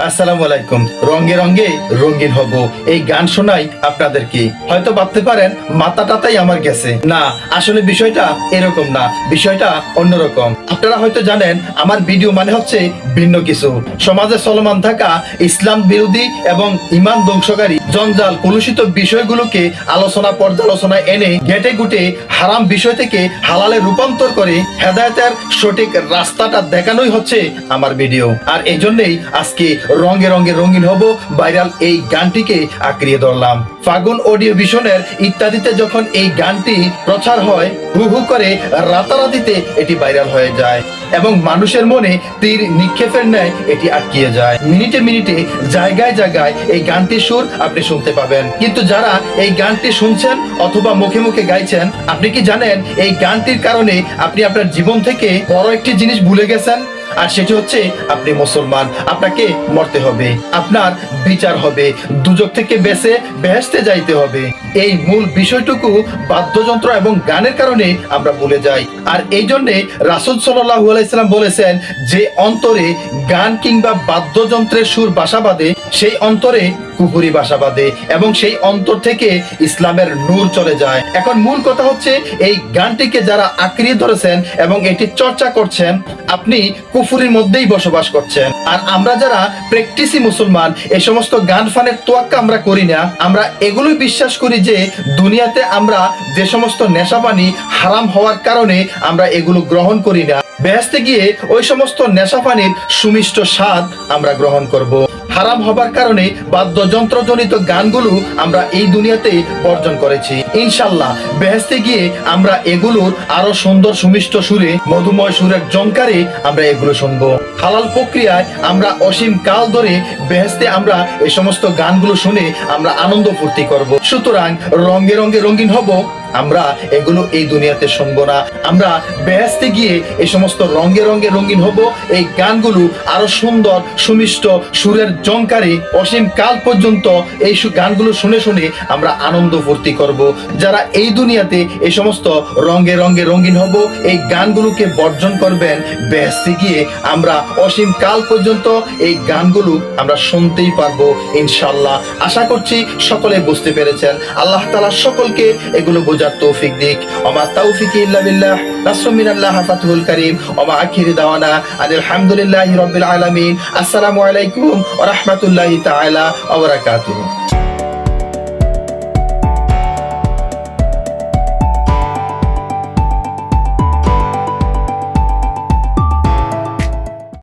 আসসালামু আলাইকুম। রঙে রঙে রঙিন হব। এই গান শোনাই আপনাদেরকে। হয়তো ভাবতে পারেন মাথা টাতাই আমার গেছে। না, আসলে বিষয়টা এরকম না। বিষয়টা অন্যরকম। আপনারা হয়তো জানেন, আমার ভিডিও মানে হচ্ছে ভিন্ন কিছু। সমাজে চলমান থাকা ইসলাম বিরোধী এবং ইমান ধ্বংসকারী জঞ্জাল কলুষিত বিষয়গুলোকে আলোচনা পর্যালোচনা এনে গেটে গুটে হারাম বিষয় থেকে হালালে রূপান্তর করে হেদায়তের সঠিক রাস্তাটা দেখানোই হচ্ছে আমার ভিডিও। আর এই জন্যই আজকে রঙে রঙে রঙিন হব, ভাইরাল এই গানটিকে আঁকড়িয়ে ধরলাম। ফাগুন অডিও ভিশনের ইত্যাদিতে যখন এই গানটি প্রচার হয়, হু হু করে রাতারাতিতে এটি ভাইরাল হয়ে যায় এবং মানুষের মনে তীর নিক্ষেপের ন্যায় এটি আটকিয়ে যায়। মিনিটে মিনিটে, জায়গায় জায়গায় এই গানটির সুর আপনি শুনতে পাবেন। কিন্তু যারা এই গানটি শুনছেন অথবা মুখে মুখে গাইছেন, আপনি কি জানেন এই গানটির কারণে আপনি আপনার জীবন থেকে বড় একটি জিনিস ভুলে গেছেন? আর সেটি হচ্ছে আপনি মুসলমান, আপনাকে মরতে হবে, আপনার বিচার হবে, দুজক থেকে বেঁচে বেহেস্তে যাইতে হবে। এই মূল বিষয়টুকু বাদ্যযন্ত্র এবং গানের কারণে আমরা ভুলে যাই। আর এই জন্যে রাসুল সাল্লাহ আলাইসাল্লাম বলেছেন যে অন্তরে গান কিংবা বাদ্যযন্ত্রের সুর বাসা বাঁধে, সেই অন্তরে কুহুরি বাসা বাঁধে এবং সেই অন্তর থেকে ইসলামের নূর চলে যায়। এখন মূল কথা হচ্ছে, এই গানটিকে যারা আঁকড়িয়ে ধরেছেন এবং এটি চর্চা করছেন, আপনি কুফুরির মধ্যেই বসবাস করছেন। আর আমরা যারা প্র্যাকটিসি মুসলমান এই সমস্ত গান ফানের তোয়াক্কা আমরা করি না। আমরা এগুলোই বিশ্বাস করি যে, দুনিয়াতে আমরা যে সমস্ত নেশা পানি হারাম হওয়ার কারণে আমরা এগুলো গ্রহণ করি না। বেহেস্তে গিয়ে ওই সমস্ত নেশা পানির সুমিষ্ট স্বাদ আমরা গ্রহণ করব। হারাম হবার কারণে বাদ্যযন্ত্রজনিত গানগুলো আমরা এই দুনিয়াতে বর্জন করেছি। ইনশাল্লাহ বেহেস্তে গিয়ে আমরা এগুলোর আরও সুন্দর সুমিষ্ট সুরে, মধুময় সুরের জঙ্কারে আমরা এগুলো শুনব। হালাল প্রক্রিয়ায় আমরা অসীম কাল ধরে বেহেস্তে আমরা এই সমস্ত গানগুলো শুনে আমরা আনন্দ ফুর্তি করব। সুতরাং রঙে রঙে রঙিন হব। আমরা এগুলো এই দুনিয়াতে শুনব না। আমরা বেহেস্তে গিয়ে এই সমস্ত রঙে রঙে রঙিন হব। এই গানগুলো আরও সুন্দর, সুমিষ্ট, সুরের জঙ্কারে অসীম কাল পর্যন্ত এই গানগুলো শুনে শুনে আমরা আনন্দ ফুর্তি করব। যারা এই দুনিয়াতে এই সমস্ত রঙে রঙে রঙিন হব, এই গানগুলোকে বর্জন করবেন বেহেস্তে গিয়ে আমরা অসীম কাল পর্যন্ত এই গানগুলো আমরা শুনতেই পারব ইনশাল্লাহ। আশা করছি সকলে বুঝতে পেরেছেন। আল্লাহ তাআলা সকলকে এগুলো বোঝার তৌফিক দিক। ওমা তৌফিক ইল্লা বিল্লাহ। নাসরুম মিনাল্লাহ ফাতহুল কারীম। ওমা আখিরি দাওয়ানা আনিল হামদুলিল্লাহি রাব্বিল আলামিন। আসসালামু আলাইকুম ওয়া রাহমাতুল্লাহি তাআলা ওয়া বারাকাতুহু।